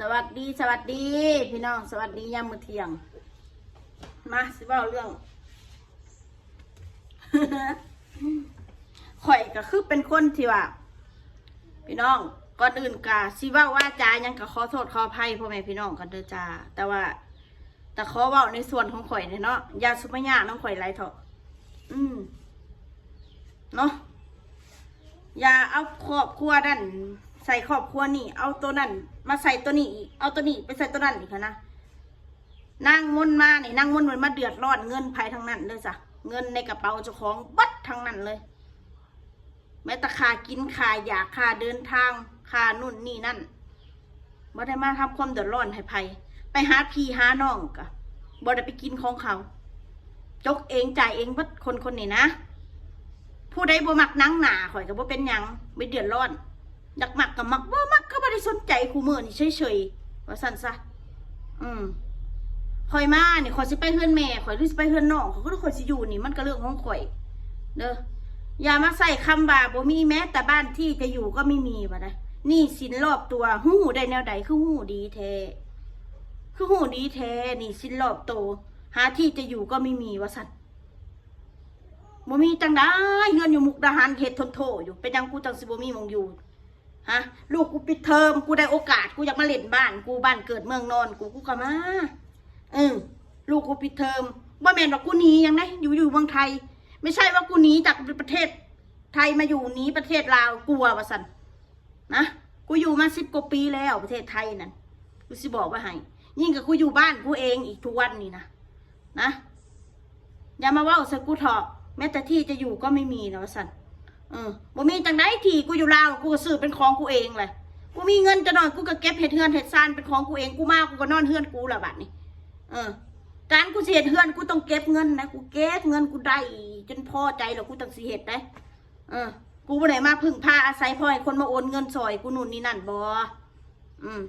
สวัสดีสวัสดี พี่น้องสวัสดียามมื้อเที่ยง มาสิเว่าเรื่อง ข่อยก็คือเป็นคนที่ว่า พี่น้องก่อนอื่นกะสิเว่าว่าจายังก็ขอโทษขออภัยพ่อแม่พี่น้องกันเด้อจ้าแต่ว่า แต่ขอเว่าในส่วนของข่อยเนี่ยเนาะอยาสุภาพยาน้องข่อยไรเถอะอืมเนาะอย่าเอาครอบครัวนั่น ใส่ครอบครัวนี่ เอาตัวนั่นมาใส่ตัวนี้อีกเอาตัวนี้ไปใส่ตัวนั่นอีกนะนั่งมนต์มานี่นั่งมนต์มันมาเดือดร้อนเงินภายทั้งนั้นเลยจ้ะเงินในกระเป๋าเจ้าของบัดทั้งนั้นเลย แม้แต่ค่ากินค่ายาค่าเดินทางค่านู่นนี่นั่นบ่ได้มาทำความเดือดร้อนให้ภัยไปหาพี่หาน้องกะบ่ได้ไปกินของเขา จกเองจ่ายเองบิดคนคนนี้นะ ผู้ใดบ่มักนั่งหนาข่อยก็บ่เป็นยังไม่เดือดร้อน อยากมักก็มักบ่ามักก็บ่ได้สนใจคู่มือนี่เฉยๆว่าซั่นซะอืมข่อยมาเนี่ข่อยสิไปเฮือนแม่ข่อยหรือสิไปเฮือนน้องเข่อยก็ข่อยสิอยู่นี่มันก็เรื่องของข่อยเด้ออย่ามาใส่คำว่าบ่มีแม้แต่บ้านที่จะอยู่ก็ไม่มีวะนะนี่สินรอบตัวหู้ได้แนวใดคือหู้ดีแท้คือหู้ดีแท้นี่สินรอบโตวหาที่จะอยู่ก็ไม่มีวะสันบ่มีจังได้เงินอยู่มุกดาหารเขตทนโทอยู่เป็นยังกูจังสิบ่มีมองอยู่ ฮะลูกกูปิดเทอมกูได้โอกาสกูอยากมาเล่นบ้านกูบ้านเกิดเมืองนอนกูกูก็มาเออลูกกูปิดเทอมบ่าแมนว่ากูหนียังไงอยู่อยู่เมืองไทย ไม่ใช่ว่ากูหนีจากประเทศไทยมาอยู่หนี้ประเทศลาวกลัววะสันนะกูอยู่มาสิบกว่าปีแล้วประเทศไทยนั่นกูสิบอกว่าให้ยิ่งกับกูอยู่บ้านกูเองอีกทุกวันนี่นะนะอย่ามาว่าสกูเถอะแม้แต่ที่จะอยู่ก็ไม่มีนะวะสัน เออบ่มีจังไดที่กูอยู่ลาวกูก็ซื้อเป็นของกูเองเลยกูมีเงินจะนอนกูก็เก็บเห็ดเฮือนเห็ดซานเป็นของกูเองกูมากูก็นอนเฮือนกูละบัดนี้เออการกูเห็ดเฮือนกูต้องเก็บเงินนะกูเก็บเงินกูได้จนพอใจแล้วกูต้องสิเห็ดได้เออ กูบ่ได้มาพึ่งพาอาศัยพ่อให้คนมาโอนเงินซอยกูนู่นนี่นั่นบ่อืม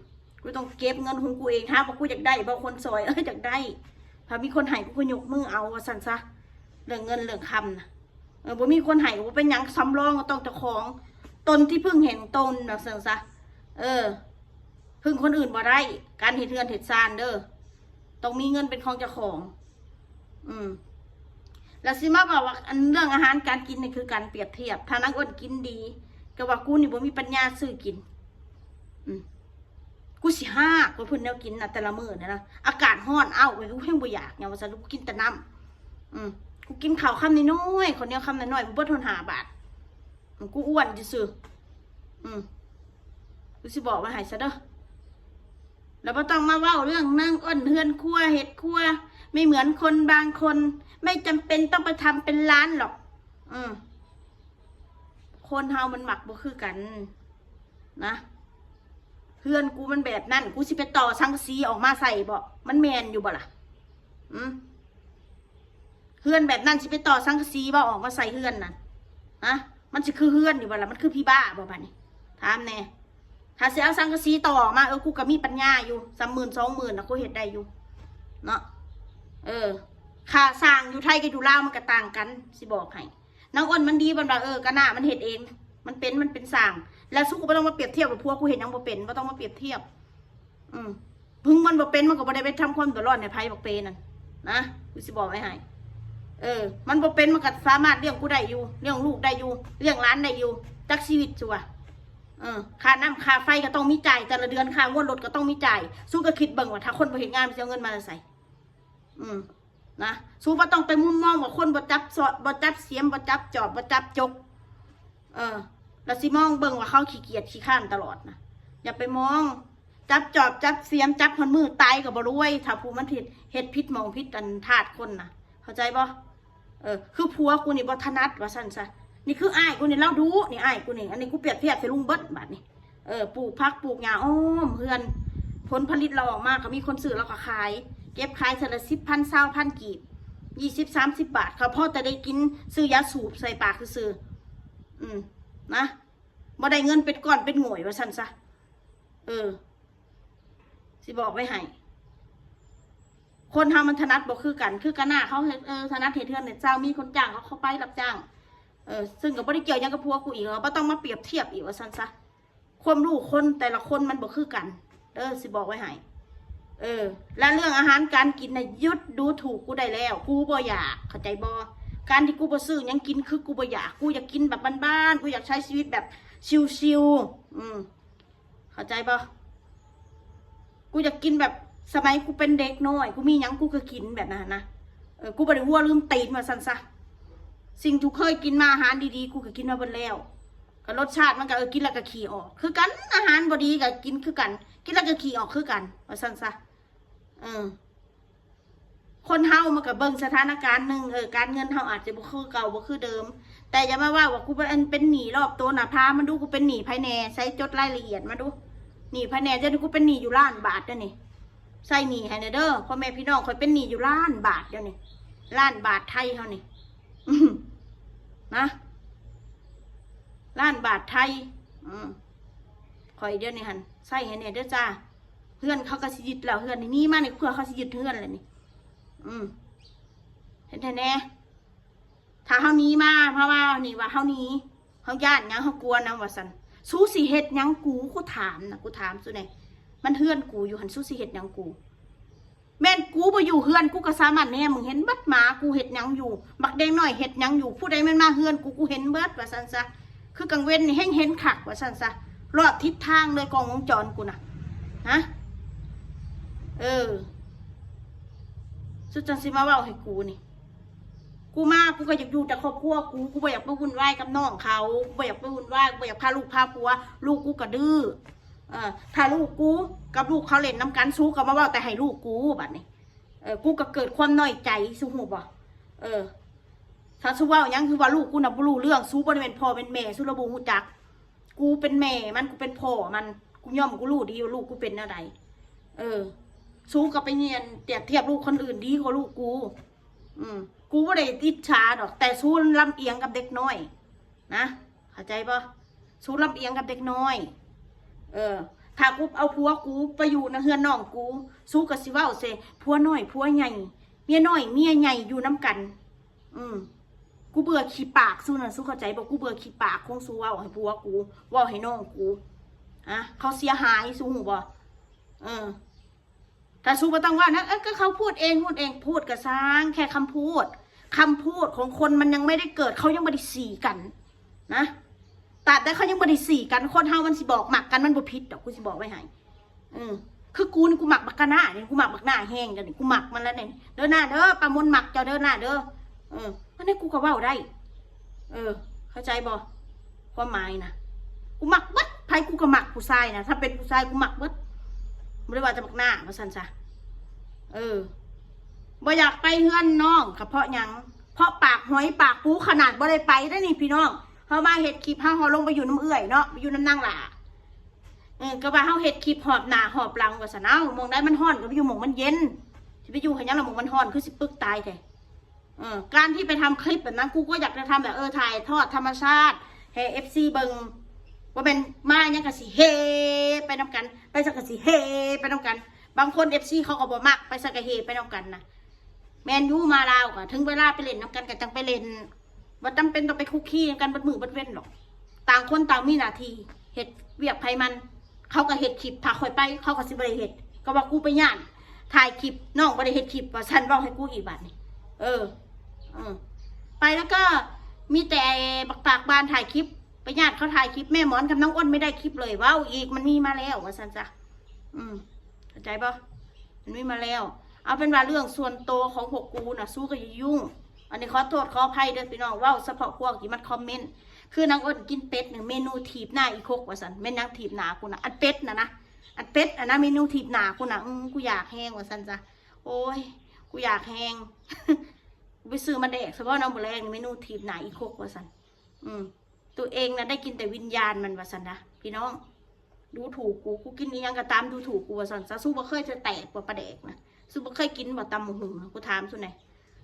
กูต้องเก็บเงินของกูเองถ้าว่ากูอยากได้บ่คนซอยเอออยากได้ถ้ามีคนให้กูก็ยกมือเอาสันซะเรื่องเงินเรื่องคำนะ ออบ่มีคนให้กูเป็นหยังสำรองก็ต้องเจ้าของตนที่เพิ่งเห็นตนนะสั่นซะเออ พึ่งคนอื่นบ่ได้ การเฮ็ดเรือนเฮ็ดซานเด้อต้องมีเงินเป็นของเจ้าของ อืมแล้วสิมาบอกว่าอันเรื่องอาหารการกินนี่คือการเปรียบเทียบถ้านักอ้นกินดีก็ว่ากูนี่บ่มีปัญญาซื้อกิน อืมกูสิห้ากูเพิ่นแนวกินนะแต่ละมื้อเนี่ยนะอากาศร้อนเอ้ากูเพิ่งบ่อยากเนี่ยว่าซั่นกูกินแต่น้ำอืม กูกินข้าวคำน้อยคนเดียวคำน้อยกูเบิดทนหาบาทอืมกูอ้วนซื่อๆอืมกูสิบอกว่าให้ซะเด้อแล้วบ่ต้องมาเว้าเรื่องนั่งอ้นเฮือนครัวเฮ็ดครัว ไม่เหมือนคนบางคน ไม่จำเป็นต้องไปทำเป็นร้านหรอก อืมคนเฮามันหมักบ่คือกัน นะเพื่อนกูมันแบบนั่นกูสิไปต่อสังสีออกมาใส่บ่ มันแมนอยู่บ่ล่ะ อืม เพื่อนแบบนั่นสิไปต่อสังกะสีบ่ออกมาใส่เพื่อนนั่นฮะมันสิคือเพื่อนอยู่บ่ล่ะมันคือพี่บ้าบ่บัดนี้ถามแน่ถ้าเสิเอาสังกะสีต่อมาเออกูก็มีปัญญาอยู่สามหมื่นสองหมื่นนะกูเห็ดได้อยู่เนาะเออค่าสร้างอยู่ไทยกับอยู่ลาวมันก็ต่างกันสิบอกให้นางอ้นมันดีมันว่าเออกระหน้ามันเห็ดเอง มันเป็นมันเป็นสร้าง แล้วสู้กูไม่ต้องมาเปรียบเทียบกับพวกกูเห็นยังบ่เป็นไม่ต้องมาเปรียบเทียบ อืมพึ่งมันบ่เป็นมันก็บ่ได้ไปทำความเดือดร้อนในภัยบอกเปนั่นนะกูสิบอกไว้ให้ เออ มันบ่เป็นมันก็สามารถเลี้ยงกูได้อยู่เลี้ยงลูกได้อยู่เลี้ยงร้านได้อยู่จักชีวิตจัวเออค่าน้ำค่าไฟก็ต้องมีจ่ายแต่ละเดือนค่างวดรถก็ต้องมีจ่ายสู้ก็คิดเบิ่งว่าถ้าคนบ่เห็นงานมันจะเอาเงินมาใส่อืมนะสู้บ่ต้องไปมุ่งมองว่าคนบ่จับสอดบ่จับเสียมบ่จับจอบบ่จับจก เออแล้วสิมองเบิ่งว่าเขาขี้เกียจขี้ข้านตลอดนะอย่าไปมอง จับจอบจับเสียมจับหันมือตายกับบรวยถ้าผู้มันเห็ดเห็ดพิษมองพิษกันทาดคนนะเข้าใจบ่ เออคือผัวกูนี่บ่ถนัดว่าซั่นซะนี่คืออ้ายกูนี่เล่าดูนี่อ้ายกูนี่อันนี้กูเปรียบเทียบใส่ลุงเบิดบัดนี่เออปลูกพักปลูกหญ้าอ้อมเพื่อน ผลผลิตเราออกมาก็มีคนซื้อแล้วก็ขาย เก็บขายเสละสิบพันเศร้าพันกีบยี่สิบสามสิบบาทเขาพ่อแต่ได้กินซื้อยาสูบใส่ปากคือซื้ออืมนะบ่ได้เงินเป็นก้อนเป็นหน่วยว่าซั่นซะเออสิบอกไว้ให้ คนทำมันถนัดบ่คือกัน คือกันหน้าเขาเฮ็ดเออถนัดเฮ็ดเทือนเนี่ยเจ้ามีคนจ้างเขาเข้าไปรับจ้างเออซึ่งก็บ่ได้เกี่ยวยังกับพวกกูอีกเราต้องมาเปรียบเทียบอีกว่าซันซะความรู้คนแต่ละคนมันบ่คือกันเด้อสิบอกไว้ให้เออ แล้วเรื่องอาหารการกินนะหยุดดูถูกกูได้แล้ว กูบ่อยากเข้าใจบ่การที่กูบ่ซื้อยังกินคือกูบ่อยากกูอยากกินแบบบ้านๆกูอยากใช้ชีวิตแบบชิวๆอืมเข้าใจบ่กูอยากกินแบบ สมัยกูเป็นเด็กน้อย กูมีหยังกูก็กินแบบนั้นนะเออกูบ่ได้หัวลืมตีนมาซั่นซะสิ่งที่เคยกินมาอาหารดีๆ กูก็กินมาเบิดแล้วก็รสชาติมันก็เออกินแล้วก็ขี่ออก คือกันอาหารบดีก็กินคือกัน กินแล้วก็ขี่ออกคือกันว่าสั้นซะเออคนเฮามันก็เบิ่งสถานการณ์หนึ่งเออการเงินเฮาอาจจะบ่คือเก่าบ่คือเดิม แต่อย่ามาว่าว่ากูเป็นเป็นหนีรอบตัวน่ะพามันดูกูเป็นหนีภายในใช้จดรายละเอียดมาดูหนีภายในจะดูกูเป็นหนีอยู่ล้านบาทเด้อนี่ ใส่หนี้ให้หน่อยเด้อพ่อแม่พี่น้องคอยเป็นหนี้อยู่ล้านบาทเด้อนี่ล้านบาทไทยเฮานี้นะล้านบาทไทยอืมคอยเดี๋ยวนี้หันใส่ให้เนี่ยเด้อจ้าเพื่อนเขาก็สิยึดแล้วเพื่อนนี่มาเนี่ยเพื่อเขาสิยึดเพื่อนเลยนี่ อืมเห็นแน่ถ้าเฮานี้มาเพราะว่านี่ว่าเฮานี้เฮาญาติยังเฮากลัวนะว่าซั่นสู้สิเฮ็ดยังกูกูถามนะกูถามซุแน่ มันเฮือนกูอยู่หันสู้สิเฮ็ดหยังกู แม่นกูไปอยู่เฮือนกูก็สามารถแน่มึงเห็นบัดหมากูเฮ็ดหยังอยู่บักแดงหน้อยเฮ็ดหยังอยู่ผู้ใดแม่นมาเฮือนกูกูเห็นเบิดว่าซั่นซะคือกังเว้นนี่แห้งเห็นขักว่าซั่นซะรอบทิศทางเลยกล้องวงจรกูน่ะฮะเออ สุดจังสิมาเว้าให้กูนี่กูมากูก็อยากอยู่แต่ครอบครัวกูกูบ่อยากไปวุ่นวายกับน้องเขากูบ่อยากไปวุ่นวายกูบ่อยากพาลูกพาผัว ลูกกูก็ดื้อ เออถ้าลูกกูกับลูกเขาเล่นน้ำกันสู้ก็มาว่าแต่ให้ลูกกูบัดนี้เออกูก็เกิดความน้อยใจสู้หูบ่เออ ถ้าสู้ว่ายังคือว่าลูกกูน่ะบ่รู้เรื่องสู้บ่ได้เป็นพ่อเป็นแม่สู้ระบ่ฮู้จัก กูเป็นแม่มันกูเป็นพ่อมันกูย่อมกูรู้ดีว่าลูกกูเป็นอะไรเออ สู้กับไปเรียนเทียบเทียบลูกคนอื่นดีกว่าลูกกู อืมกูไม่ได้ติดชาดอก แต่สู้ลำเอียงกับเด็กน้อย นะเข้าใจปะสู้ลำเอียงกับเด็กน้อย เออถ้ากูเอาผัวกูไปอยู่ในเฮือนน้องกู สู้กับสิว่าเซผัวน้อยผัวใหญ่เมียน้อยเมียใหญ่อยู่น้ำกัน อืมกูเบื่อขี้ปากสู้นะสู้เข้าใจบอกกูเบื่อขี้ปากคงสู้ว่าให้ผัวกูว่าให้น้องกูอะเขาเสียหายสู้หูบ่เออแต่สู้บ่ต้องว่านะเอ้ยก็เขาพูดเองพูดเองพูดกระซ้างแค่คำพูดคำพูดของคนมันยังไม่ได้เกิดเขายังไม่ได้สีกัน นะ แต่แต่เขายังไม่ได้สี่กันคนเฮามันสิบอกหมักกันมันบ่ผิดดอกกูสิบอกไว้ให้อืมคือกูนี่กูหมักบักกะหน้าเนี่ยกูหมักบักหน้าแห้งกันนี่กูหมักมันแล้วเนี่ยเดินหน้าเด้อปลามนหมักเจ้าเดินหน้าเด้อเอออันนี้กูก็เว้าได้ เออ เข้าใจบ่ความหมายนะกูหมักบัดไผกูก็หมักผู้ชายนะถ้าเป็นผู้ชายกูหมักบัดไม่ได้ว่าจะบักหน้าว่าซั่นซะเออบ่อยากไปเฮือนน้องก็เพราะยังเพราะปากหอยปากปูขนาดบ่ได้ไปได้นี่พี่น้อง เฮามาเฮ็ดคลิปเฮาเฮาลงไปอยู่น้ำเอื่อยเนาะไปอยู่น้ำนางหล่าเออก็ว่าเฮาเฮ็ดคลิปหอบหนาหอบหลังว่าซั่นเอ้ามองได้มันฮ้อนก็ไปอยู่หมองมันเย็นสิไปอยู่ให้หยังล่ะหมองมันฮ้อนคือสิปึกตายแท้เออการที่ไปทำคลิปแบบนั้นกูก็อยากจะทำแบบเออถ่ายทอดธรรมชาติให้ FC เบิ่งว่าเป็นมาหยังก็สิเฮไปนํกัน ไปสักก็สิเฮไปนํกัน บางคน FC เขาก็บ่มักไปสักก็เฮไปนํกันนะแมนยูมาลาวก็ถึงเวลาไปเล่นน้ำกันก็จังไปเล่น ว่าจำเป็นต้องไปคุกคีกันบัดมือบัดเว้นหรอก ต่างคนต่างมีหน้าที่เฮ็ดเวียกไผมัน เขาก็เฮ็ดคลิปถ้าคอยไป เขาก็สิบ่ได้เฮ็ดก็ว่ากูไปย่านถ่ายคลิปน้องบ่ได้เฮ็ดคลิปว่าฉันเว้าให้กูอีกบาดนี่เออเออ ไปแล้วก็มีแต่บักปากบานถ่ายคลิปไปญาติเขาถ่ายคลิปแม่หมอนกับน้องอ้นไม่ได้คลิปเลยว้าวอีกมันมีมาแล้วว่าซันจ้ะอืมเข้าใจปะมันมีมาแล้ว เอาเป็นว่าเรื่องส่วนตัวของพวกกูน่ะสู้กับยุ่ง อันนี้ขอโทษขออภัยเด้อพี่น้องว่าเฉพาะพวกที่มันคอมเมนต์คือนางอ้นกินเป็ดหนึ่งเมนูถีบหน้าอีคกว่าสันแม่นางถีบหนากูนะอันเป็ดนะนะอันเป็ดอันนะเมนูถีบหนากูนะอืมกูอยากแห้งว่าสันจ้ะโอ้ยกูอยากแห้งไปซื้อมาแดกเฉพาะน้องบุแรงเมนูถีบหนาอีคกว่าสันอืมตัวเองนะได้กินแต่วิญญาณมันว่าสันนะพี่น้อง ดูถูกกูกูกินนี้ยังก็ตามดูถูกกูว่าสันซะสู้บ่เคยจะแตกกว่าปลาแดกนะสู้บ่เคยกินบ่ตำหมูหุงกูถามสู้ไหน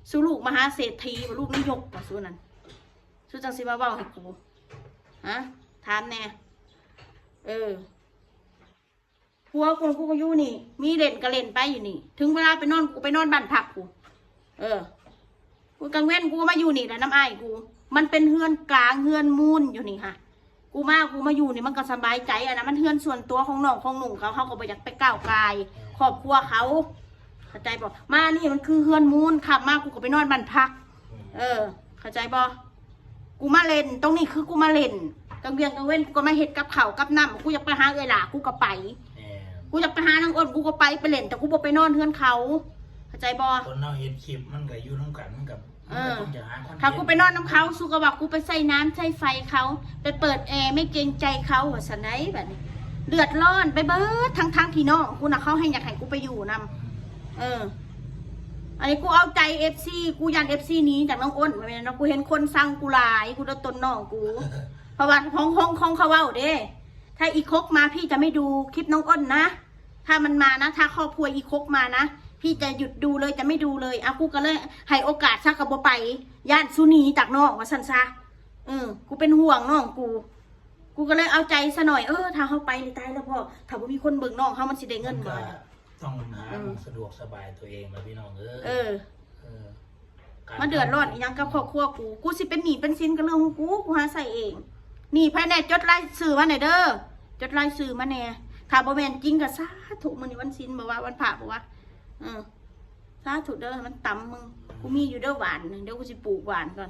สู้ลูกมหาเศรษฐีบ่ลูกนายกบ่สู้นั่นสู้จังสิมาเว้าให้กูฮะถามแน่เออผัวกูกูก็อยู่นี่ มีเล่นก็เล่นไปอยู่นี่ ถึงเวลาไปนอนกูไปนอนบ้านพักกู เออ กูกังเว้นกูมาอยู่นี่แหละน้ำอ้ายกู มันเป็นเฮือนกลางเฮือนมูนอยู่นี่ค่ะ กูมากูมาอยู่นี่มันก็สบายใจอะนะมันเฮือนส่วนตัวของน้องของหนุ่งเขาเขาก็บ่อยากไปก้าวกายครอบครัวเขา เข้าใจบ่มานี่มันคือเฮือนมูลขับมากูก็ไปนอนบ้านพัก เออ เข้าใจบ่กูมาเล่นตรงนี้คือกูมาเล่นกลางเวียงกลางเว้นกูก็มาเฮ็ดกับเขาวกับน้ำกูอยากไปหาเอ้ยหล่ากูก็ไปแหมกูอยากไปหานางอ้นกูก็ไปไปเล่นแต่กูบ่ไปนอนเฮือนเขา เข้าใจบ่คนเราเห็นคลิปมันก็อยู่น้ำกันมันกับเออมันก็ต้องจะหาคอนเทนต์ถ้ากูไปนอนน้ำเขาสู้ก็บอกกูไปใส่น้ำใส่ไฟเขาไปเปิดแอร์ไม่เกรงใจเขาว่าสันไหนแบบนี้เดือดร้อนไปเบิดทั้งทั้งๆที่น้องกูนะเขาให้อยากให้กูไปอยู่นำ เออ อันนี้กูเอาใจเอฟซีกูยันเอฟซีนี้จากน้องอ้นมาเป็นนะกูเห็นคนสั่งกูหลาย กูโดนตนน้องกู เพราะว่าห้องห้องห้องเขาเว้าเด้ ถ้าอีคกมาพี่จะไม่ดูคลิปน้องอ้นนะ ถ้ามันมานะ ถ้าครอบครัวอีคกมานะ พี่จะหยุดดูเลยจะไม่ดูเลยอะกูก็เลยให้โอกาสซักกับบ่ไป ย่านสุนีจากน้องว่าสันซะเออ กูเป็นห่วงน้องกูกูก็เลยเอาใจซะหน่อยเออถ้าเขาไปนี่ตายแล้วพ่อถ้าบ่มีคนเบิ่งน้องเขามันสิได้เงินก็บ่ ต้องหาอืมสะดวกสบายตัวเองมาพี่น้องเออเออ เออการมาเดือดร้อนอีหยังกับครอบครัวกู กูสิเป็นหนี้เป็นสินกันเรื่องของกูกูหาใส่เองหนี่ภายในจดรายชื่อมาหน่อยเด้อจดรายชื่อมาแน่ถ้าบ่แม่นจริงก็สาธุมื้อนี้วันศีลบ่ว่าวันพระบ่ว่าเออสาธุเด้อมันต่ำมึงกูมีอยู่เด้อหวานเดี๋ยวกูสิปลูกหวานก่อน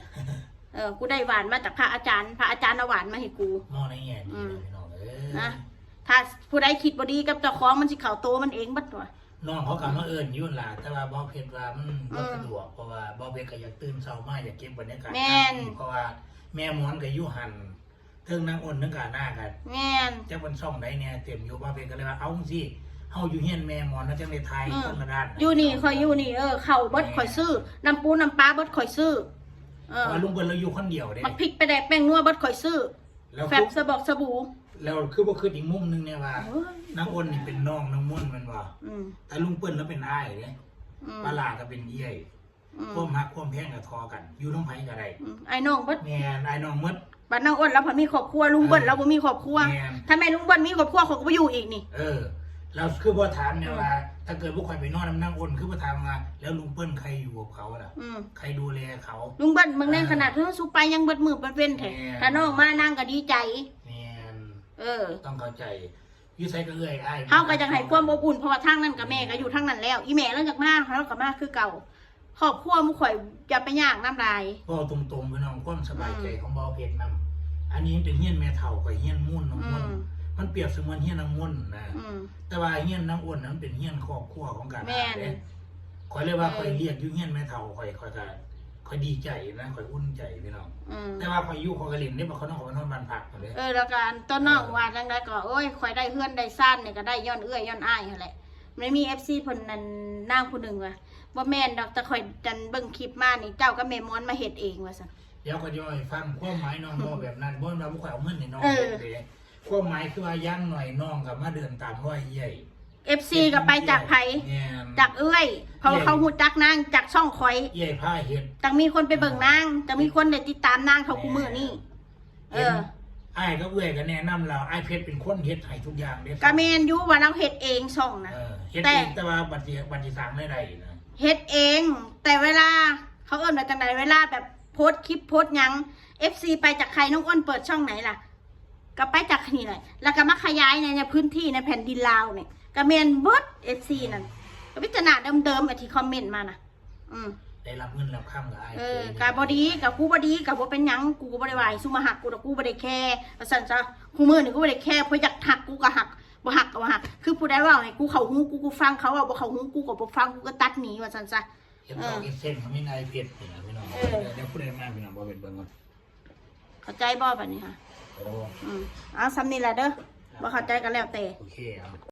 เออกูได้หวานมาจากพระอาจารย์ พระอาจารย์เอาหวานมาให้กู มองในแง่ดีอืมนะพี่น้องเออ นะ ถ้าผู้ใดคิดบ่ดีกับเจ้าของมันสิเข้าโตมันเองบัดตัวน้องเขากลับมาเอิญยุ่นล่ะแต่ว่าบ่เพชรว่ามันบ่อืมสะดวกเพราะว่าบ่เพชรก็อยากตื่นเช้ามาอยากเก็บบรรยากาศแม่นเพราะว่าแม่หมอนก็อยู่หันเทิงนางอ้นเทิงกาหน้ากันแม่น จักวันช่องใดเนี่ยเต็มอยู่บ่เพชรก็เลยว่าเอาสิเฮาอยู่เฮียนแม่หมอนแล้วจังได้ทายอืม คนละด้านอยู่นี่คอยอยู่นี่เออเข่าเบิดคอยซื้อน้ำปูน้ำปลาเบิดคอยซื้อเออว่าลุงเปิ้นเราอยู่คนเดียวเด้มักพริกไปแดกแป้งนัวเบิดคอยซื้อแล้วแฟคืบอสะบอกสบู่ แล้วคือบ่คืออีกมุมหนึงเนี่ยว่าเอ้ยนางอ้นนี่เป็นน้องนางม่วนแมันว่าอืมแต่ลุงเปิ้นแล้วเป็นอ้ายเด้อืมปลาหลาก็เป็นเอี้ยอืมความฮักความแพงก็ทอกัน อยู่น้องไผก็ได้อืมไอ้น้องเบิดแม่นอ้ายน้องหมดบ้านนางอ้นแล้วพอมีครอบครัวลุงเบิดแล้วบ่มีครอบครัวแม่น ถ้าแม่ลุงเบิดมีครอบครัวเขาก็บ่อยู่อีกนี่ เออ แล้วคือบ่ถามเนี่ยว่า ถ้าเกิดพวกข่อยไปนอนน้ำนางอ้นคือบ่ถามว่าแล้วลุงเปิ้นใครอยู่กับเขาล่ะ อืมใครดูแลเขา ลุงเบิดบางแน่ขนาดเพิ่นสุไปยังเบิดมือเบิดเว้นแท้แม่ถ้าน้องมานั่งก็ดีใจแม่น เออ ต้องเข้าใจอยู่ไสก็เอื้อยอ้ายเฮาก็จังให้ความอบอุ่นเพราะว่าทางนั้นกับแม่ก็อยู่ทางนั้นแล้ว อีแม่เรื่องจากมาเขาก็มาคือเก่าครอบครัวหมู่ข่อยอย่าไปย่างน้ำลายบ่ตรงๆพี่น้องความสบายใจของบ่าวเพชรนํอันนี้เป็นเฮียนแม่เฒ่ากับเฮียนมุ่นน้องอืมุ่นมมันเปรียบเสมือนเฮียนนางมุ่นนะ อืม แต่ว่าเฮียนนางอ้วนนั้นเป็นเฮียนครอบครัวของการแม่นเด้ข่อยเลยว่าเออข่อยเรียกอยู่เฮียนแม่เฒ่าข่อยข่อยก็ ข่อยดีใจนะข่อยอุ่นใจพี่น้อง อืมแต่ว่าข่อยอยู่ข่อยก็เล่นได้บ่เขาต้องขอไปนอนบ้านพักหมดเลย เออแล้วการต้นน้องว่าจังไดก็โอ้ยข่อยได้เฮือนได้ซ่านเนี่ยก็ได้ย้อนเอื้อยย้อนอ้ายนั่นแหละมันมี FC เพิ่นนั่นนางผู้หนึงว่าบ่แม่นดอกแต่ข่อยดันเบิ่งคลิปมานี่เจ้ากับแม่ม้วนมาเฮ็ดเองว่าซั่น เดี๋ยวก็ย่อยฟังความหมายน้องบ่แบบนั้นบ่ว่าบ่ข่อยเอาเงินให้น้องเออ เด้ความหมายคือว่าย่างหน่อยน้องก็มาเดินตามรอยใหญ่ FC ก็ไปจากไผแม่นจากเอื้อยเพราะว่าเขาฮู้จักนางจากช่องข่อยใหญ่ผ้าเฮ็ดจังมีคนไปเบิ่งนางจังมีคนได้ติดตามนางเขาคู่มือนี่เอออ้ายก็เอื้อยก็แนะนำเราอ้ายเพชรเป็นคนเฮ็ดให้ทุกอย่างเด้กะแมนอยูว่าเราเฮ็ดเองช่องนะเออเฮ็ดแต่เองแต่ว่าบัตรสิบัตรสิสร้างได้ไดนะเฮ็ดเอง แต่เวลาเขาเอิ้นมาจังไดเวลาแบบโพสต์คลิปโพสต์หยัง FC ไปจากใครน้องอ้นเปิดช่องไหนล่ะ ก็ไปจากนี่แหละแล้วก็มาขยายในในพื้นที่ในแผ่นดินลาวเนี่ย กะแมนเบิด FC นั่นก็พิจารณาเดิมๆไอ้ที่คอมเมนต์มานะอืมได้รับเงินรับค่ำกับอ้ายเออคยกาบอดีกับกูบอดีกับว่าเป็นหยังกูก็บ่ได้ไหวซุมาหักกูแต่กูบ่ได้แค่ว่าซั่นจ้ะกูมือนี่กูบ่ได้แค่เพราะอยากหักกูก็หักบ่หักก็บ่หัก คือผู้ใดว่าให้กูเข้าหูกูกูฟังเขาว่าบ่เข้าหูกูก็บ่ฟังกูก็ตัดหนีว่าซั่นจ้ะเห็นบอกเห็นเส้นมันไม่นายเพชรนี่นะพี่น้องเออเดี๋ยวผู้ใดมาพี่น้องบ่เป็นเบิ่งก่อนเข้าใจบ่บัดนี้ค่ะเดี๋ยวอืมเอาซ้ำนี่แหละเด้อบ่เข้าใจก็แล้วแต่โอเคครับ